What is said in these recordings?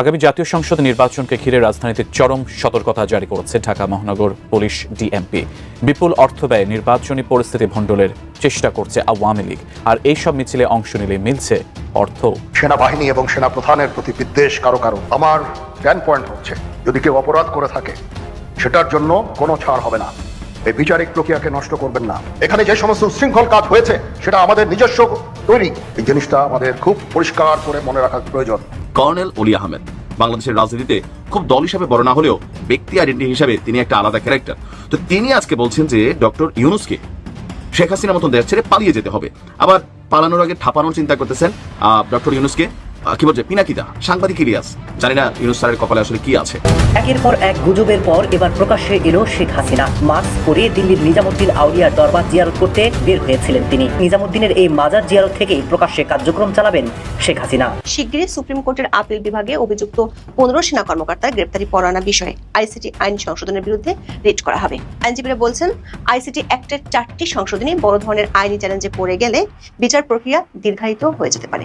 আগামী জাতীয় সংসদ নির্বাচনকে ঘিরে রাজধানীতে চরম সতর্কতা জারি করেছে ঢাকা মহানগর পুলিশ ডিএমপি। বিপুল অর্থ ব্যয়ে নির্বাচনী পরিস্থিতি ভণ্ডলের চেষ্টা করছে আওয়ামী লীগ। আর এইসব মিছিলে অংশ নিলে মিলছে অর্থ। সেনাবাহিনী এবং সেনা প্রধানের প্রতি বিদ্বেষ কারও কারও। আমার পয়েন্ট হচ্ছে, যদি কেউ অপরাধ করে থাকে, সেটার জন্য কোনো ছাড় হবে না। এই বিচারিক প্রক্রিয়াকে নষ্ট করবেন না। এখানে যে সমস্ত উশৃঙ্খল কাজ হয়েছে, সেটা আমাদের নিজস্ব তৈরি। এই জিনিসটা আমাদের খুব পরিষ্কার করে মনে রাখা প্রয়োজন। কর্নেল অলি আহমেদ, বাংলাদেশের রাজনীতিতে খুব দল হিসাবে বড় না হলেও ব্যক্তি আইডেন্টি হিসাবে তিনি একটা আলাদা ক্যারেক্টার তো তিনি আজকে বলছেন যে, ডক্টর ইউনুসকে শেখ হাসিনার মতন দেশ ছেড়ে পালিয়ে যেতে হবে। আবার পালানোর আগে ঠাপানোর চিন্তা করতেছেন ডক্টর ইউনুসকে। কি বলছে? পিনাকিদা সাংবাদিক ইলিয়াস। জানি না ইউনুস স্যারের কপালে আসলে কি আছে। একের পর এক গুজবের পর এবার প্রকাশ্যে এলো শেখ হাসিনা। মাস্ক পরে দিল্লির নিজামুদ্দিন আউলিয়ার দরবার জিয়ারত করতে বের হয়েছিলেন তিনি। নিজামুদ্দিনের এই মাজার জিয়ারত থেকেই প্রকাশ্যে কার্যক্রম চালাবেন শেখ হাসিনা। শিগগিরই সুপ্রিম কোর্টের আপিল বিভাগে অভিযুক্ত পনেরো সেনা কর্মকর্তার গ্রেপ্তারি পরোয়ানা বিষয়ে আইসিটি আইন সংশোধনের বিরুদ্ধে রিট করা হবে। আইনজীবীরা বলছেন আইসিটি অ্যাক্টের চারটি সংশোধনী বড় ধরনের আইনি চ্যালেঞ্জে পড়ে গেলে বিচার প্রক্রিয়া দীর্ঘায়িত হয়ে যেতে পারে।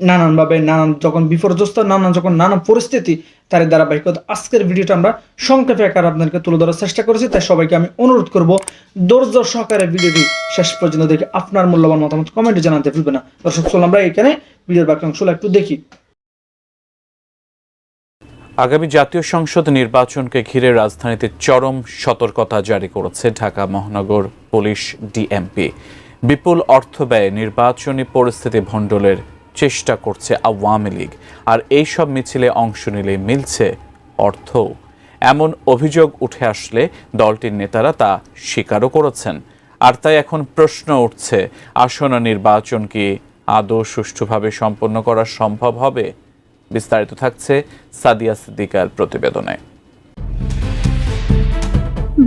নানানভাবে নানান যখন বিপর্যস্ত, নানান যখন নানান পরিস্থিতি, তার ধারাবাহিকতা। আজকের ভিডিওটা আমরা সংক্ষেপে আকার আপনাদেরকে তুলে ধরার চেষ্টা করেছি, তাই সবাইকে আমি অনুরোধ করব, ধৈর্য সহকারে ভিডিওটি শেষ পর্যন্ত দেখে আপনার মূল্যবান মতামত কমেন্টে জানাতে ভুলবেন না। দর্শক, চলুন আমরা এখানে ভিডিওর বাকি অংশগুলো একটু দেখি। আগামী জাতীয় সংসদ নির্বাচনকে ঘিরে রাজধানীতে চরম সতর্কতা জারি করেছে ঢাকা মহানগর পুলিশ ডিএমপি। বিপুল অর্থ ব্যয়ে নির্বাচনী পরিস্থিতি ভণ্ডলের চেষ্টা করছে আওয়ামী লীগ। আর এইসব মিছিলে অংশ নিলে মিলছে অর্থ। এমন অভিযোগ উঠে আসলে দলটির নেতারা তা স্বীকারও করেছেন। আর তাই এখন প্রশ্ন উঠছে, আসন্ন নির্বাচন কি আদৌ সুষ্ঠুভাবে সম্পন্ন করা সম্ভব হবে? বিস্তারিত থাকছে সাদিয়া সিদ্দিকার প্রতিবেদনে।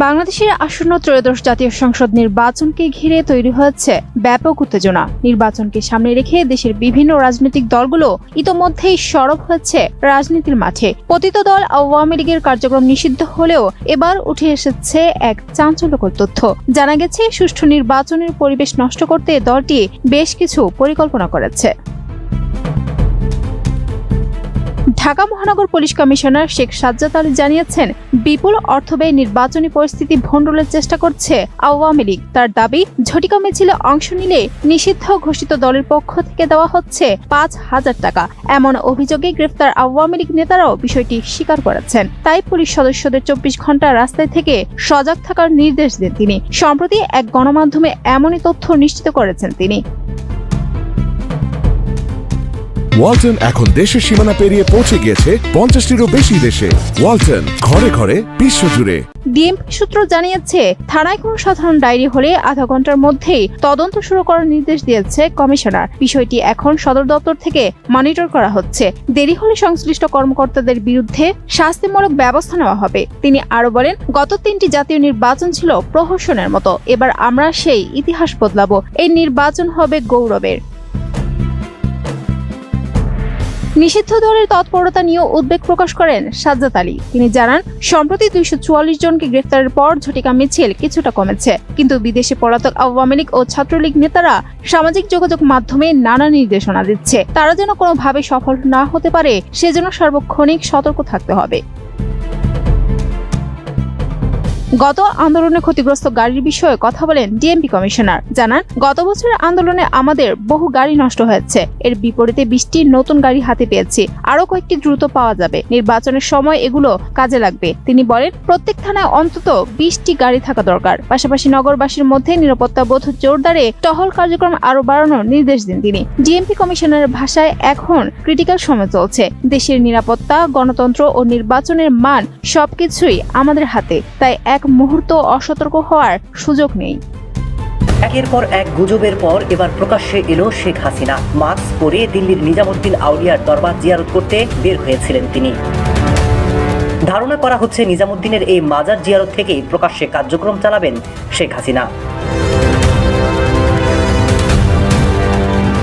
বাংলাদেশের আসন্ন ত্রয়োদশ জাতীয় সংসদ নির্বাচনকে ঘিরে তৈরি হয়েছে ব্যাপক উত্তেজনা। নির্বাচনকে সামনে রেখে দেশের বিভিন্ন রাজনৈতিক দলগুলো ইতোমধ্যেই সরব হয়েছে রাজনীতির মাঠে। পতিত দল আওয়ামী লীগের কার্যক্রম নিষিদ্ধ হলেও এবার উঠে এসেছে এক চাঞ্চল্যকর তথ্য। জানা গেছে, সুষ্ঠু নির্বাচনের পরিবেশ নষ্ট করতে দলটি বেশ কিছু পরিকল্পনা করেছে। ঢাকা মহানগর পুলিশ কমিশনার শেখ সাজ্জাদ আলী জানিয়েছেন বিপুল অর্থ ব্যয় নির্বাচনী পরিস্থিতি ভণ্ডলের চেষ্টা করছে আওয়ামী লীগ। তার দাবি, ঝটিকা মিছিলে অংশ নিলে নিষিদ্ধ ঘোষিত দলের পক্ষ থেকে দেওয়া হচ্ছে পাঁচ হাজার টাকা। এমন অভিযোগে গ্রেফতার আওয়ামী লীগ নেতারাও বিষয়টি স্বীকার করেছেন। তাই পুলিশ সদস্যদের চব্বিশ ঘণ্টা রাস্তায় থেকে সজাগ থাকার নির্দেশ দেন তিনি। সম্প্রতি এক গণমাধ্যমে এমনই তথ্য নিশ্চিত করেছেন তিনি। ওয়ালটন এখন দেশের সীমানা পেরিয়ে পৌঁছে গিয়েছে পঞ্চাশটিরও বেশি দেশে। ওয়ালটন, ঘরে ঘরে বিশ্বজুড়ে ডিএমপি সূত্র জানিয়েছে, থানায় কোনো সাধারণ ডায়েরি হলে আধা ঘণ্টার মধ্যেই তদন্ত শুরু করার নির্দেশ দিয়েছে কমিশনার। বিষয়টি এখন সদর দপ্তর থেকে মনিটর করা হচ্ছে। দেরি হলে সংশ্লিষ্ট কর্মকর্তাদের বিরুদ্ধে শাস্তিমূলক ব্যবস্থা নেওয়া হবে। তিনি আরও বলেন, গত তিনটি জাতীয় নির্বাচন ছিল প্রহসনের মতো। এবার আমরা সেই ইতিহাস বদলাবো। এই নির্বাচন হবে গৌরবের। নিষিদ্ধ দলের তৎপরতা নিয়েও উদ্বেগ প্রকাশ করেন সাজ্জাদ আলী। তিনি জানান, সম্প্রতি দুইশো চুয়াল্লিশ জনকে গ্রেফতারের পর ঝটিকা মিছিল কিছুটা কমেছে। কিন্তু বিদেশে পলাতক আওয়ামী লীগ ও ছাত্রলীগ নেতারা সামাজিক যোগাযোগ মাধ্যমে নানা নির্দেশনা দিচ্ছে। তারা যেন কোনোভাবে সফল না হতে পারে, সেজন্য সার্বক্ষণিক সতর্ক থাকতে হবে। গত আন্দোলনে ক্ষতিগ্রস্ত গাড়ির বিষয়ে কথা বলেন ডিএমপি কমিশনার। জানান, গত বছরের আন্দোলনে আমাদের বহু গাড়ি নষ্ট হয়েছে। এর বিপরীতে বৃষ্টি নতুন গাড়ি হাতে পেয়েছি। আরও কয়েকটি দ্রুত পাওয়া যাবে। নির্বাচনের সময় এগুলো কাজে লাগবে। তিনি বলেন, প্রত্যেক থানায় অন্তত বিশটি গাড়ি থাকা দরকার। পাশাপাশি নগরবাসীর মধ্যে নিরাপত্তা বোধ জোরদারে টহল কার্যক্রম আরও বাড়ানোর নির্দেশ দেন তিনি। ডিএমপি কমিশনারের ভাষায় এখন ক্রিটিক্যাল সময় চলছে। দেশের নিরাপত্তা, গণতন্ত্র ও নির্বাচনের মান সবকিছুই আমাদের হাতে। তাই এক মুহূর্ত অসতর্ক হওয়ার সুযোগ নেই। একের পর এক গুজবের পর এবার প্রকাশ্যে এলো শেখ হাসিনা। মাস্ক পরে দিল্লির নিজামুদ্দিন আউলিয়ার দরবার জিয়ারত করতে বের হয়েছিলেন তিনি। ধারণা করা হচ্ছে নিজামুদ্দিনের এই মাজার জিয়ারত থেকেই প্রকাশ্যে কার্যক্রম চালাবেন শেখ হাসিনা।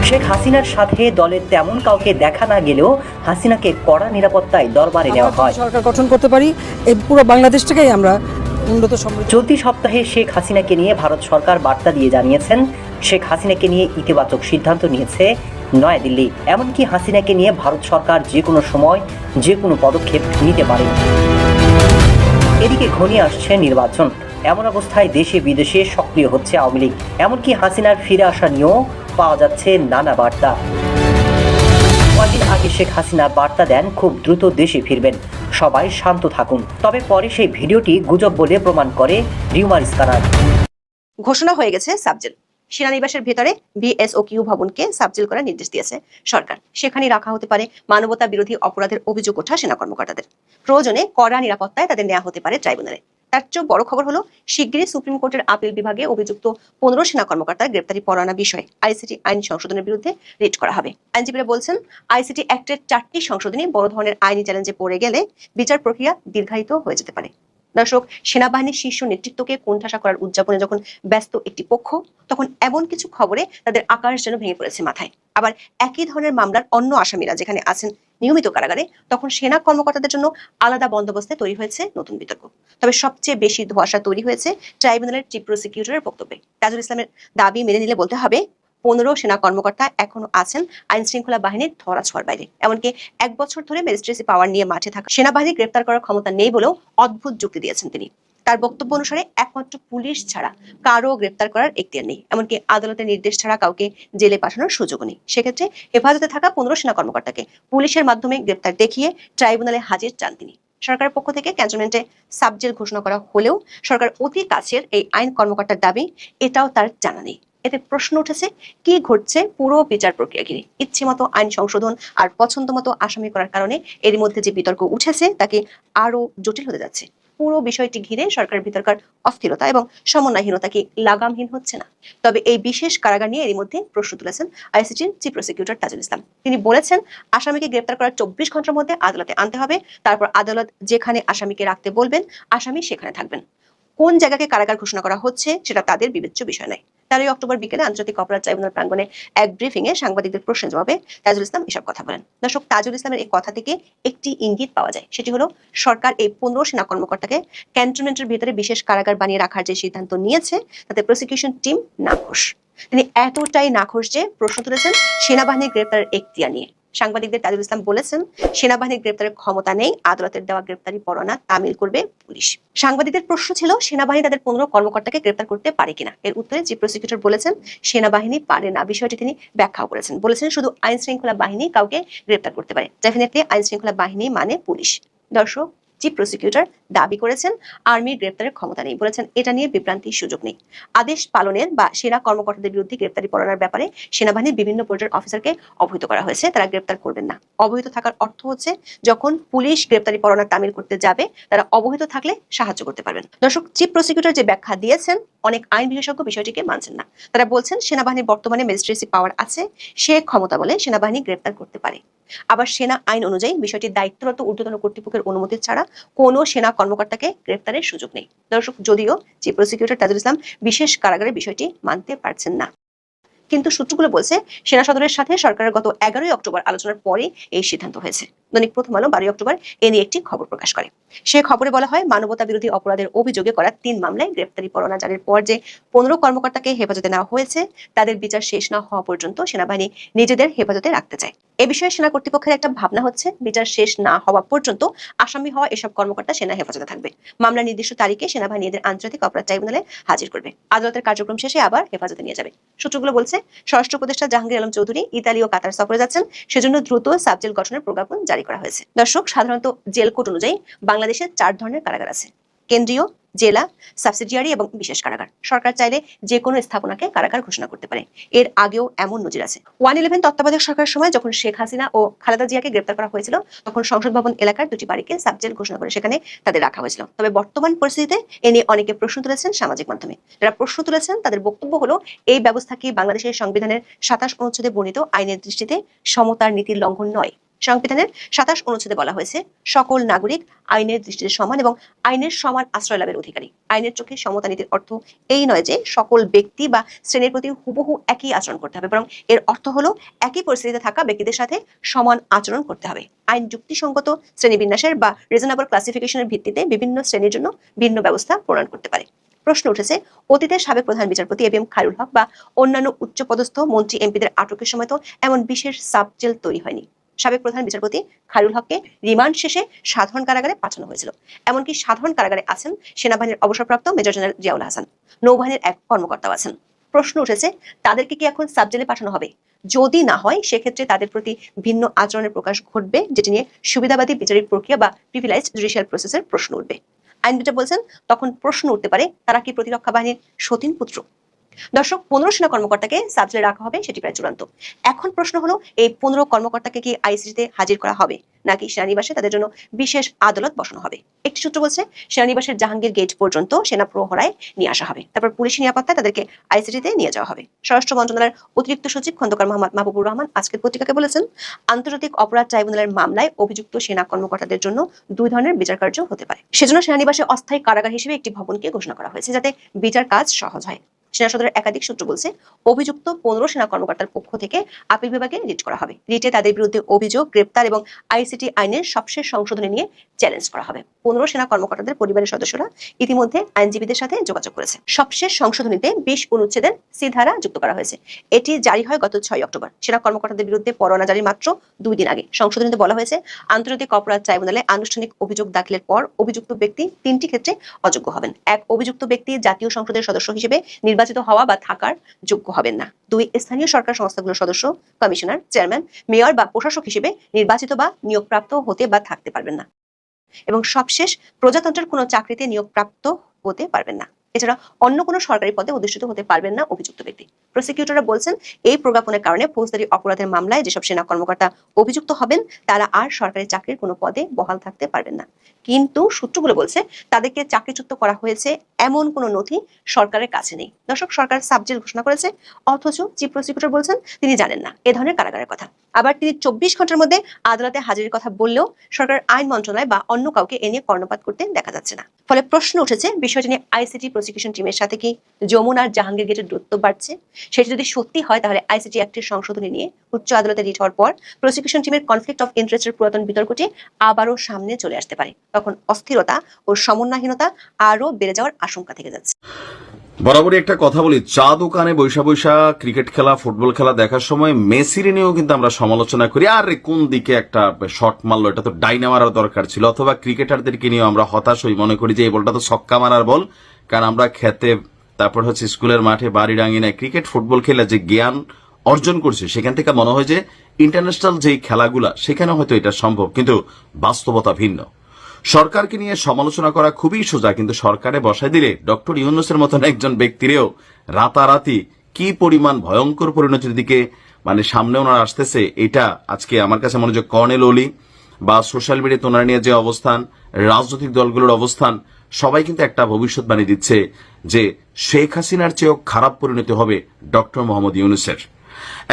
শেখ হাসিনার সাথে দলের তেমন কাউকে দেখা না গেলেও হাসিনাকে কড়া নিরাপত্তায় দরবারে নেওয়া হয়। সরকার গঠন করতে পারি এই পুরো বাংলাদেশটাকেই আমরা উন্নত চলতি সপ্তাহে শেখ হাসিনাকে নিয়ে ভারত সরকার বার্তা দিয়ে জানিয়েছেন, শেখ হাসিনাকে নিয়ে ইতিবাচক সিদ্ধান্ত নিয়েছে নয়াদিল্লি। এমনকি হাসিনাকে নিয়ে ভারত সরকার যে কোনো সময় যে কোনো পদক্ষেপ নিতে পারে। এদিকে ঘনিয়ে আসছে নির্বাচন। এমন অবস্থায় দেশে বিদেশে সক্রিয় হচ্ছে আওয়ামী লীগ। এমনকি হাসিনার ফিরে আসা নিয়েও পাওয়া যাচ্ছে নানা বার্তা। কদিন আগে শেখ হাসিনা বার্তা দেন, খুব দ্রুত দেশে ফিরবেন। সবাই শান্ত থাকুন। তবে পরে সেই ভিডিওটি গুজব বলে প্রমাণ করে রিউমার স্কানার। ঘোষণা হয়ে গেছে সাবজেল। সেনানিবাসের ভেতরে বিএসও কিউ ভবনকে সাবজেল করার নির্দেশ দিয়েছে সরকার। সেখানে রাখা হতে পারে মানবতা বিরোধী অপরাধের অভিযোগ ওঠা সেনা কর্মকর্তাদের। প্রয়োজনে কড়া নিরাপত্তায় তাদের নেওয়া হতে পারে ট্রাইব্যুনালে। তার চেয়েও বড় খবর হলো, শিগগিরই সুপ্রিম কোর্টের আপিল বিভাগে অভিযুক্ত পনেরো সেনা কর্মকর্তার গ্রেপ্তারি বিষয়ে আইসিটি আইন সংশোধনের বিরুদ্ধে রিট করা হবে। আইনজীবীরা বলছেন, আইসিটি অ্যাক্টের চারটি সংশোধনী বড় ধরনের আইনি চ্যালেঞ্জে পড়ে গেলে বিচার প্রক্রিয়া দীর্ঘায়িত হয়ে যেতে পারে। দর্শক, সেনাবাহিনীর শীর্ষ নেতৃত্বকে কোণঠাসা করার উদযাপনে যখন ব্যস্ত একটি পক্ষ, তখন এমন কিছু খবরে তাদের আকাশ যেন ভেঙে পড়েছে মাথায়। আবার একই ধরনের মামলার অন্য আসামিরা যেখানে আছেন নিয়মিত কারাগারে, তখন সেনা কর্মকর্তাদের জন্য আলাদা বন্দোবস্তে তৈরি হয়েছে নতুন বিতর্ক। তবে সবচেয়ে বেশি ধোঁয়াশা তৈরি হয়েছে ট্রাইব্যুনালের চিফ প্রসিকিউটরের বক্তব্যে। তাজুল ইসলামের দাবি মেনে নিলে বলতে হবে, পনেরো সেনা কর্মকর্তা এখনও আছেন আইন শৃঙ্খলা বাহিনীর ধরা ছোঁয়ার বাইরে। এমনকি এক বছর ধরে ম্যাজিস্ট্রেসি পাওয়ার নিয়ে মাঠে থাকা সেনাবাহিনী গ্রেপ্তার করার ক্ষমতা নেই বলেও অদ্ভুত যুক্তি দিয়েছেন তিনি। তার বক্তব্য অনুসারে একমাত্র পুলিশ ছাড়া কারও গ্রেপ্তার করার এখতিয়ার নেই। এমনকি আদালতের নির্দেশ ছাড়া কাউকে জেলে পাঠানোর সুযোগ নেই। সেক্ষেত্রে হেফাজতে থাকা পনেরো সেনা কর্মকর্তাকে পুলিশের মাধ্যমে গ্রেপ্তার দেখিয়ে ট্রাইব্যুনালে হাজির চান তিনি। সরকারের পক্ষ থেকে ক্যান্টনমেন্টে সাবজেল ঘোষণা করা হলেও সরকার অতি কাছের এই আইন কর্মকর্তার দাবি, এটাও তার জানা নেই। এতে প্রশ্ন উঠেছে, কি ঘটছে পুরো বিচার প্রক্রিয়া ঘিরে ইচ্ছে মতো আইন সংশোধন আর পছন্দ মতো আসামি করার কারণে এর মধ্যে যে বিতর্ক উঠেছে, তাকে আরও জটিল হতে যাচ্ছে। পুরো বিষয়টি ঘিরে সরকারের ভিতরকার অস্থিরতা এবং সমন্বয়হীনতা কি লাগামহীন হচ্ছে না। তবে এই বিশেষ কারাগার নিয়ে এরই মধ্যে প্রশ্ন তুলেছেন আইসিটির চিফ প্রসিকিউটর তাজুল ইসলাম। তিনি বলেছেন, আসামিকে গ্রেপ্তার করার চব্বিশ ঘণ্টার মধ্যে আদালতে আনতে হবে। তারপর আদালত যেখানে আসামিকে রাখতে বলবেন, আসামি সেখানে থাকবেন। কোন জায়গাকে কারাগার ঘোষণা করা হচ্ছে, সেটা তাদের বিবেচ্য বিষয় নয়। তেরোই অক্টোবর বিকেলে আন্তর্জাতিক অপরাধ ট্রাইব্যুনাল প্রাঙ্গনে এক ব্রিফিং এ সাংবাদিকদের প্রশ্নের জবাবে তাজুল ইসলাম এসব কথা বলেন। দর্শক, তাজুল ইসলামের এই কথা থেকে একটি ইঙ্গিত পাওয়া যায়। সেটি হলো, সরকার এই পনেরো সেনা কর্মকর্তাকে ক্যান্টনমেন্টের ভিতরে বিশেষ কারাগার বানিয়ে রাখার যে সিদ্ধান্ত নিয়েছে, তাতে প্রসিকিউশন টিম নাখোশ। তিনি এতটাই নাখোশ যে প্রশ্ন তুলেছেন সেনাবাহিনীর গ্রেপ্তার এখতিয়ার নিয়ে। সাংবাদিকদের তাজুল ইসলাম বলেছেন, সেনাবাহিনীর গ্রেপ্তারের ক্ষমতা নেই, আদালতের দেওয়া গ্রেপ্তারি পরোয়ানা তামিল করবে পুলিশ। সাংবাদিকদের প্রশ্ন ছিল, সেনাবাহিনী তাদের পনেরো কর্মকর্তাকে গ্রেপ্তার করতে পারে কিনা? এর উত্তরে যে প্রসিকিউটর বলেছেন, সেনাবাহিনী পারে না। বিষয়টি তিনি ব্যাখ্যাও করেছেন। বলেছেন, শুধু আইন শৃঙ্খলা বাহিনী কাউকে গ্রেপ্তার করতে পারে। ডেফিনেটলি আইন শৃঙ্খলা বাহিনী মানে পুলিশ। দর্শক চিফ প্রসিকিউটর দাবি করেছেন, আর্মির গ্রেপ্তারের ক্ষমতা নেই বলেছেন। এটা নিয়ে বিভ্রান্তির সুযোগ নেই। আদেশ পালনের বা সেরা কর্মকর্তাদের বিরুদ্ধে গ্রেপ্তারি পরোয়ানার ব্যাপারে সেনাবাহিনীর বিভিন্ন পর্যায়ের অফিসারকে অবহিত করা হয়েছে। তারা গ্রেপ্তার করবেন না। অবহিত থাকার অর্থ হচ্ছে, যখন পুলিশ গ্রেপ্তারি পরোয়ানা তামিল করতে যাবে, তারা অবহিত থাকলে সাহায্য করতে পারবেন। দর্শক, চিফ প্রসিকিউটর যে ব্যাখ্যা দিয়েছেন, অনেক আইন বিশেষজ্ঞ বিষয়টিকে মানছেন না। তারা বলছেন, সেনাবাহিনীর বর্তমানে ম্যাজিস্ট্রেসি পাওয়ার আছে, সে ক্ষমতা বলে সেনাবাহিনী গ্রেপ্তার করতে পারে। আবার সেনা আইন অনুযায়ী বিষয়টি দায়িত্বরত ঊর্ধ্বতন কর্তৃপক্ষের অনুমতি ছাড়া কোনো সেনা কর্মকর্তাকে গ্রেপ্তারের সুযোগ নেই। দর্শক, যদিও চিফ প্রসিকিউটর তাজুল ইসলাম বিশেষ কারাগারের বিষয়টি মানতে পারছেন না। কিন্তু সূত্রগুলো বলছে, সেনা সদরের সাথে সরকারের গত এগারোই অক্টোবর আলোচনার পরে এই সিদ্ধান্ত হয়েছে। দৈনিক প্রথম আলো বারোই অক্টোবর এ নিয়ে একটি খবর প্রকাশ করে। সে খবরে বলা হয়, মানবতা বিরোধী অপরাধের অভিযোগে করা তিন মামলায় গ্রেপ্তারি পরোয়ানা জারির পর যে পনেরো কর্মকর্তাকে হেফাজতে নেওয়া হয়েছে, তাদের বিচার শেষ না হওয়া পর্যন্ত সেনাবাহিনী নিজেদের হেফাজতে রাখতে চায়। এ বিষয়ে সেনা কর্তৃপক্ষের একটা ভাবনা হচ্ছে, বিচার শেষ না হওয়া পর্যন্ত আসামি হওয়া এসব কর্মকর্তা সেনা হেফাজতে থাকবে। মামলা নির্দিষ্ট তারিখে সেনাবাহিনী এদের আন্তর্জাতিক অপরাধ ট্রাইব্যুনালে হাজির করবে। আদালতের কার্যক্রম শেষে আবার হেফাজতে নিয়ে যাবে। সূত্রগুলো বলছে, স্বরাষ্ট্র উপদেষ্টা জাহাঙ্গীর আলম চৌধুরী ইতালি ও কাতার সফরে যাচ্ছেন, সেজন্য দ্রুত সাবজেল গঠনের প্রজ্ঞাপন জারি করা হয়েছে। দর্শক, সাধারণত জেল কোড অনুযায়ী বাংলাদেশে চার ধরনের কারাগার আছে। কেন্দ্রীয়, জেলা সাবসিডিয়ারি এবং বিশেষ কারাগার। সরকার চাইলে যে কোনো স্থাপনাকে কারাগার ঘোষণা করতে পারে। এর আগেও এমন নজির আছে। ওয়ান ইলেভেন তত্ত্বাবধায়ক সরকারের সময় যখন শেখ হাসিনা ও খালেদা জিয়াকে গ্রেপ্তার করা হয়েছিল, তখন সংসদ ভবন এলাকার দুটি বাড়িকে সাবজেল ঘোষণা করে সেখানে তাদের রাখা হয়েছিল। তবে বর্তমান পরিস্থিতিতে এ নিয়ে অনেকে প্রশ্ন তুলেছেন সামাজিক মাধ্যমে। যারা প্রশ্ন তুলেছেন, তাদের বক্তব্য হলো, এই ব্যবস্থা কি বাংলাদেশের সংবিধানের সাতাশ অনুচ্ছেদে বর্ণিত আইনের দৃষ্টিতে সমতার নীতির লঙ্ঘন নয়? সংবিধানের সাতাশ অনুচ্ছেদে বলা হয়েছে, সকল নাগরিক আইনের দৃষ্টিতে সমান এবং আইনের সমান আশ্রয় লাভের অধিকারী। আইনের চোখে সমতা নীতির অর্থ এই নয় যে সকল ব্যক্তি বা শ্রেণির প্রতি হুবহু একই আচরণ করতে হবে, বরং এর অর্থ হলো একই পরিস্থিতিতে থাকা ব্যক্তিদের সাথে সমান আচরণ করতে হবে। আইন যুক্তিসঙ্গত, শ্রেণীবিন্যাসের বা রিজনেবল ক্লাসিফিকেশনের ভিত্তিতে বিভিন্ন শ্রেণির জন্য ভিন্ন ব্যবস্থা প্রণয়ন করতে পারে। প্রশ্ন উঠেছে, অতীতের সাবেক প্রধান বিচারপতি A B M Khairul Haque বা অন্যান্য উচ্চপদস্থ মন্ত্রী এমপিদের আটকের সময় তো এমন বিশেষ সাবজেল তৈরি হয়নি। সাবেক প্রধান বিচারপতি খায়রুল হককে রিমান্ড শেষে সাধারণ কারাগারে পাঠানো হয়েছিল। এমনকি সাধারণ কারাগারে আছেন সেনাবাহিনীর অবসরপ্রাপ্ত মেজর জেনারেল জিয়াউল হাসান। নৌবাহিনীর এক কর্মকর্তাও আছেন। প্রশ্ন উঠেছে, তাদেরকে কি এখন সাবজেলে পাঠানো হবে? যদি না হয়, সেক্ষেত্রে তাদের প্রতি ভিন্ন আচরণের প্রকাশ ঘটবে, যেটি নিয়ে সুবিধাবাদী বিচারিক প্রক্রিয়া বা প্রিভিলাইজ জুডিশিয়াল প্রসেসের প্রশ্ন উঠবে। আইনবিদরা বলছেন, তখন প্রশ্ন উঠতে পারে, তারা কি প্রতিরক্ষা বাহিনীর সতীন পুত্র? দর্শক, পনেরো সেনা কর্মকর্তাকে সাবজেলে রাখা হবে, সেটি প্রায় চূড়ান্ত। এখন প্রশ্ন হলো, এই পনেরো কর্মকর্তাকে কি আইসিটিতে হাজির করা হবে? নাকি সেনানিবাসে তাদের জন্য বিশেষ আদালত বসানো হবে? একটি সূত্র বলছে, সেনানিবাসের জাহাঙ্গীর গেট পর্যন্ত সেনা প্রহরায় নিয়ে আসা হবে। তারপর পুলিশ নিরাপত্তায় তাদেরকে আইসিটিতে নিয়ে যাওয়া হবে। স্বরাষ্ট্র মন্ত্রণালয়ের অতিরিক্ত সচিব খন্দকার মোহাম্মদ মাহবুবুর রহমান আজকের পত্রিকাকে বলেছেন, আন্তর্জাতিক অপরাধ ট্রাইব্যুনালের মামলায় অভিযুক্ত সেনা কর্মকর্তাদের জন্য দুই ধরনের বিচার কার্য হতে পারে। সেজন্য সেনানিবাসে অস্থায়ী কারাগার হিসেবে একটি ভবনকে ঘোষণা করা হয়েছে, যাতে বিচার কাজ সহজ হয়। সেনা সদরের একাধিক সূত্র বলছে, অভিযুক্ত পনেরো সেনা কর্মকর্তার পক্ষ থেকে আপিল বিভাগে রিট করা হবে। রিটে তাদের বিরুদ্ধে অভিযোগ, গ্রেপ্তার এবং আইসিটি আইনের সবশেষ সংশোধনী নিয়ে চ্যালেঞ্জ করা হবে। পনেরো সেনা কর্মকর্তাদের পরিবারের সদস্যরা ইতিমধ্যে আইনজীবীদের সাথে যোগাযোগ করেছে। সবশেষ সংশোধনীতে বিশ অনুচ্ছেদের সি ধারা যুক্ত করা হয়েছে। এটি জারি হয় গত ছয় অক্টোবর। সেনা কর্মকর্তাদের বিরুদ্ধে পরোয়ানা জারি মাত্র দুই দিন আগে। সংশোধনীতে বলা হয়েছে, আন্তর্জাতিক অপরাধ ট্রাইব্যুনালে আনুষ্ঠানিক অভিযোগ দাখিলের পর অভিযুক্ত ব্যক্তি তিনটি ক্ষেত্রে অযোগ্য হবেন। এক অভিযুক্ত ব্যক্তি জাতীয় সংসদের সদস্য হিসেবে নির্বাচিত হওয়া বা থাকার যোগ্য হবেন না। দুই, স্থানীয় সরকার সংস্থাগুলোর সদস্য, কমিশনার, চেয়ারম্যান, মেয়র বা প্রশাসক হিসেবে নির্বাচিত বা নিয়োগপ্রাপ্ত হতে বা থাকতে পারবেন না। এবং সবশেষ, প্রজাতন্ত্রের কোনো চাকরিতে নিয়োগপ্রাপ্ত হতে পারবেন না। এছাড়া অন্য কোনো সরকারি পদে অধিষ্ঠিত হতে পারবেন না অভিযুক্ত ব্যক্তি। প্রসিকিউটররা বলছেন, এই প্রজ্ঞাপনের কারণে ফৌজদারি অপরাধের মামলায় যেসব সেনা কর্মকর্তা অভিযুক্ত হবেন, তারা আর সরকারি চাকরির কোনো পদে বহাল থাকতে পারবেন না। কিন্তু সূত্রগুলো বলছে, তাদেরকে চাকরিচ্যুত করা হয়েছে এমন কোনো নথি সরকারের কাছে নেই। দর্শক, সরকার সাবজেক্ট ঘোষণা করেছে, অথচ চিফ প্রসিকিউটর বলছেন, তিনি জানেন না, এ ধরনের কারাগারের কথা। আবার তিনি চব্বিশ ঘণ্টার মধ্যে আদালতে হাজিরের কথা বললেও সরকার আইন মন্ত্রণালয় বা অন্য কাউকে এ নিয়ে কর্ণপাত করতে দেখা যাচ্ছে না। ফলে প্রশ্ন উঠেছে, বিষয়টি নিয়ে আইসিটি প্রসিকিউশন টিমের সাথে কি যমুনার জাহাঙ্গীর গেটের দূরত্ব বাড়ছে? সেটি যদি সত্যি হয়, তাহলে আইসিটি অ্যাক্টের সংশোধনী নিয়ে উচ্চ আদালতে রিট হওয়ার পর প্রসিকিউশন টিমের কনফ্লিক্ট অফ ইন্টারেস্টের পুরাতন বিতর্কটি আবারও সামনে চলে আসতে পারে। তখন অস্থিরতা ও সমন্বয়হীনতা আরও বেড়ে যাওয়ার আশঙ্কা থেকে যাচ্ছে। বরাবরই একটা কথা বলি, চা দোকানে বৈশা বৈশা ক্রিকেট খেলা, ফুটবল খেলা দেখার সময় মেসির নিয়েও কিন্তু আমরা সমালোচনা করি। আরে, কোন দিকে একটা শট মারলো, এটা তো ডাইনা মারার দরকার ছিল। অথবা ক্রিকেটারদেরকে নিয়েও আমরা হতাশ হই, মনে করি যে এই বলটা তো ছক্কা মারার বল। কারণ আমরা খেতে, তারপর হচ্ছে স্কুলের মাঠে বাড়ি ডাঙিনায় ক্রিকেট, ফুটবল খেলে যে জ্ঞান অর্জন করছে, সেখান থেকে মনে হয় যে ইন্টারন্যাশনাল যেই খেলাগুলা, সেখানে হয়তো এটা সম্ভব, কিন্তু বাস্তবতা ভিন্ন। সরকারকে নিয়ে সমালোচনা করা খুবই সোজা, কিন্তু সরকারে বসায় দিলে ডক্টর ইউনুসের মতন একজন ব্যক্তিরেও রাতারাতি কি পরিমাণ ভয়ঙ্কর পরিণতির দিকে মানে সামনে ওনারা আসতেছে, এটা আজকে আমার কাছে মনে হয় কর্নেল ওলি বা সোশ্যাল মিডিয়াতে ওনারা নিয়ে যে অবস্থান, রাজনৈতিক দলগুলোর অবস্থান, সবাই কিন্তু একটা ভবিষ্যৎবাণী দিচ্ছে যে শেখ হাসিনার চেয়েও খারাপ পরিণতি হবে ডক্টর মোহাম্মদ ইউনুসের।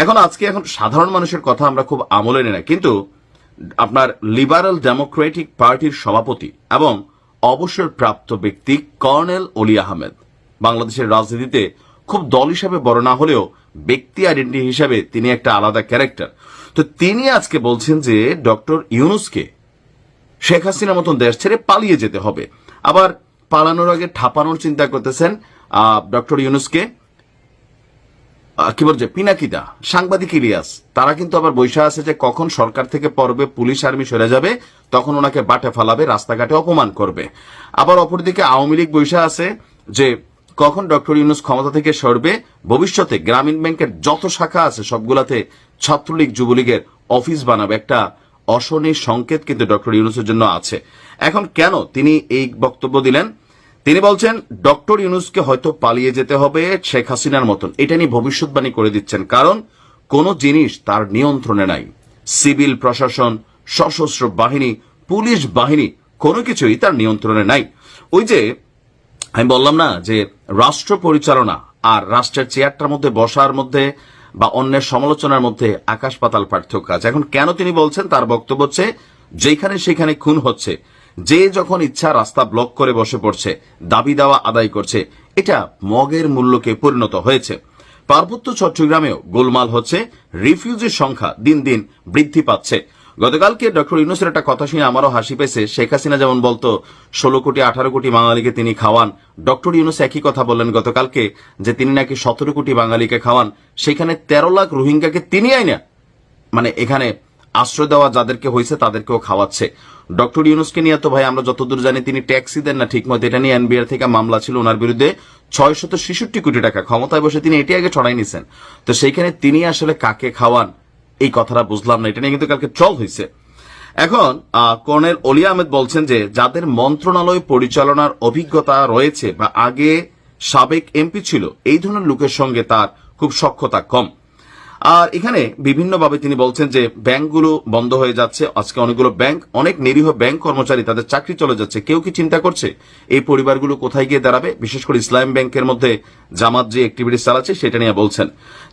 এখন আজকে এখন সাধারণ মানুষের কথা আমরা খুব আমলে নেই না, কিন্তু আপনার লিবারাল ডেমোক্রেটিক পার্টির সভাপতি এবং অবসরপ্রাপ্ত ব্যক্তি কর্নেল অলি আহমেদ। বাংলাদেশের রাজনীতিতে খুব দল হিসাবে বড় না হলেও ব্যক্তি আইডেন্টি হিসাবে তিনি একটা আলাদা ক্যারেক্টার। তো তিনি আজকে বলছেন যে ডক্টর ইউনুসকে শেখ হাসিনার মতন দেশ ছেড়ে পালিয়ে যেতে হবে। আবার পালানোর আগে ঠাপানোর চিন্তা করতেছেন ডক্টর ইউনুসকে। কি বলছে? পিনাকিদা, সাংবাদিক ইলিয়াস, তারা কিন্তু আবার বৈশা আছে যে কখন সরকার থেকে পর্বে পুলিশ আর্মি সরে যাবে, তখন ওনাকে বাটে ফালাবে, রাস্তাঘাটে অপমান করবে। আবার অপরদিকে আওয়ামী লীগ বৈশা আছে যে কখন ডক্টর ইউনুস ক্ষমতা থেকে সরবে, ভবিষ্যতে গ্রামীণ ব্যাংকের যত শাখা আছে, সবগুলাতে ছাত্রলীগ, যুবলীগের অফিস বানাবে। একটা অশনি সংকেত কিন্তু ডক্টর ইউনুসের জন্য আছে। এখন কেন তিনি এই বক্তব্য দিলেন? তিনি বলছেন, ডক্টর ইউনুসকে হয়তো পালিয়ে যেতে হবে শেখ হাসিনার মতন। এটা নিয়ে ভবিষ্যৎবাণী করে দিচ্ছেন। কারণ কোন জিনিস তার নিয়ন্ত্রণে নাই। সিভিল প্রশাসন, সশস্ত্র বাহিনী, পুলিশ বাহিনী, কোনো কিছুই তার নিয়ন্ত্রণে নাই। ওই যে, আমি বললাম না যে রাষ্ট্র পরিচালনা আর রাষ্ট্রের চেয়ারটার মধ্যে বসার মধ্যে বা অন্যের সমালোচনার মধ্যে আকাশ পাতাল পার্থক্য আছে। এখন কেন তিনি বলছেন, তার বক্তব্য হচ্ছে, যেখানে সেখানে খুন হচ্ছে। যে যখন ইচ্ছা রাস্তা ব্লক করে বসে পড়ছে, দাবি দাওয়া আদায় করছে, এটা মগের মূল্যকে পরিণত হয়েছে। পার্বত্য চট্টগ্রামেও গোলমাল হচ্ছে, রিফিউজির সংখ্যা দিন দিন বৃদ্ধি পাচ্ছে। গতকালকে ডক্টর ইউনুসের একটা কথা শুনে আমারও হাসি পেয়েছে। শেখ হাসিনা যেমন বলতো, ষোলো কোটি, আঠারো কোটি বাঙালিকে তিনি খাওয়ান। ডক্টর ইউনুস একই কথা বললেন গতকালকে, যে তিনি নাকি সতেরো কোটি বাঙালিকে খাওয়ান। সেখানে তেরো লাখ রোহিঙ্গাকে তিনি আইনা মানে এখানে আশ্রয় দেওয়া যাদেরকে হয়েছে, তাদেরকেও খাওয়াচ্ছে। ডক্টর ইউনুসকে নিয়ে তো ভাই আমরা যতদূর জানি তিনি ট্যাক্সি দেন না ঠিক মতো এটা নিয়ে এনবিআর থেকে মামলা ছিল ওনার বিরুদ্ধে ছয় শত ছেষট্টি কোটি টাকা। ক্ষমতায় বসে তিনি এটি আগে ছড়াই নিছেন। তো সেইখানে তিনি আসলে কাকে খাওয়ান, এই কথাটা বুঝলাম না। এটা নিয়ে কিন্তু কালকে ট্রল হয়েছে এখন কর্নেল অলি আহমেদ বলছেন যে, যাদের মন্ত্রণালয় পরিচালনার অভিজ্ঞতা রয়েছে বা আগে সাবেক এমপি ছিল, এই ধরনের লোকের সঙ্গে তার খুব সক্ষতা কম। আর এখানে বিভিন্নভাবে তিনি বলছেন যে ব্যাংকগুলো বন্ধ হয়ে যাচ্ছে, আজকে অনেকগুলো ব্যাংক, অনেক নিরীহ ব্যাংক কর্মচারী তাদের চাকরি চলে যাচ্ছে। কেউ কি চিন্তা করছে এই পরিবারগুলো কোথায় গিয়ে দাঁড়াবে? বিশেষ করে ইসলাম ব্যাংকের মধ্যে জামাত যে অ্যাক্টিভিটিস চালাচ্ছে সেটা নিয়ে বলছেন।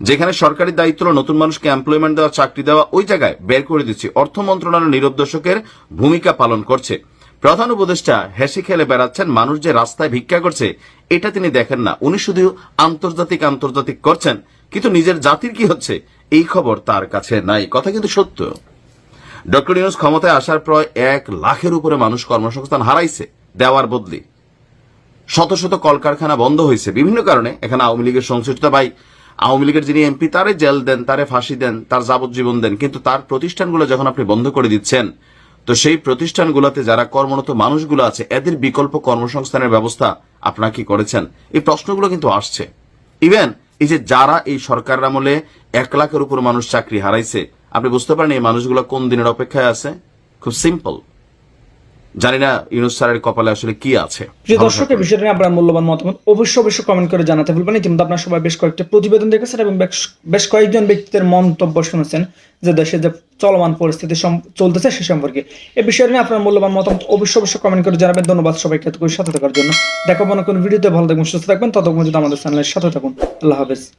যেখানে সরকারি দায়িত্ব নতুন মানুষকে এমপ্লয়মেন্ট দেওয়া, চাকরি দেওয়া, ওই জায়গায় বের করে দিচ্ছে। অর্থ মন্ত্রণালয় নীরব দর্শকের ভূমিকা পালন করছে। প্রধান উপদেষ্টা হেসে খেলে বেড়াচ্ছেন, মানুষ যে রাস্তায় ভিক্ষা করছে, এটা তিনি দেখেন না। উনি শুধু আন্তর্জাতিক আন্তর্জাতিক করছেন। কিন্তু নিজের জাতির কি হচ্ছে? এই খবর তার কাছে নাই। কথা কিন্তু সত্য। ডক্টর ইউনুস ক্ষমতায় আসার প্রায় এক লাখের উপরে মানুষ কর্মসংস্থান হারাইছে, দেওয়ার বদলি। শত শত কলকারখানা বন্ধ হয়েছে। বিভিন্ন কারণে এখানে আওয়ামী লীগের সংশ্লিষ্ট ভাই, আওয়ামী লীগের যিনি এমপি, তারে জেল দেন, তারে ফাঁসি দেন, তার যাবজ্জীবন দেন। কিন্তু তার প্রতিষ্ঠানগুলো যখন আপনি বন্ধ করে দিচ্ছেন, তো সেই প্রতিষ্ঠানগুলোতে যারা কর্মরত মানুষগুলো আছে, এদের বিকল্প কর্মসংস্থানের ব্যবস্থা আপনারা কি করেছেন? এই প্রশ্নগুলো কিন্তু আসছে। ইভেন এই যে যারা এই সরকারের আমলে এক লাখের উপর মানুষ চাকরি হারাইছে, আপনি বুঝতে পারেন এই মানুষগুলো কোন দিনের অপেক্ষায় আছে? খুব সিম্পল জানি না ইউনুস স্যারের কপালে আসলে কি আছে। প্রিয় দর্শক এই বিষয়টা নিয়ে আপনার মূল্যবান মতামত অবশ্যই অবশ্যই কমেন্ট করে জানাতে ভুলবেন ইতিমধ্যে আপনার সবাই বেশ কয়েকটি প্রতিবেদন দেখেছেন এবং বেশ- কয়েকজন ব্যক্তিদের মন্তব্য শুনেছেন যে দেশে যে চলমান পরিস্থিতি চলতেছে সে সম্পর্কে। এই বিষয়টা নিয়ে আপনার মূল্যবান মতামত অবশ্যই অবশ্যই কমেন্ট করে জানাবেন। ধন্যবাদ সবাইকে এতক্ষণ সাথে থাকার জন্য। দেখাবো না কোনো ভিডিওতে। ভালো থাকবেন সুস্থ থাকবেন। ততক্ষণ যদি আমাদের চ্যানেলের সাথে থাকুন। আল্লাহ হাফেজ।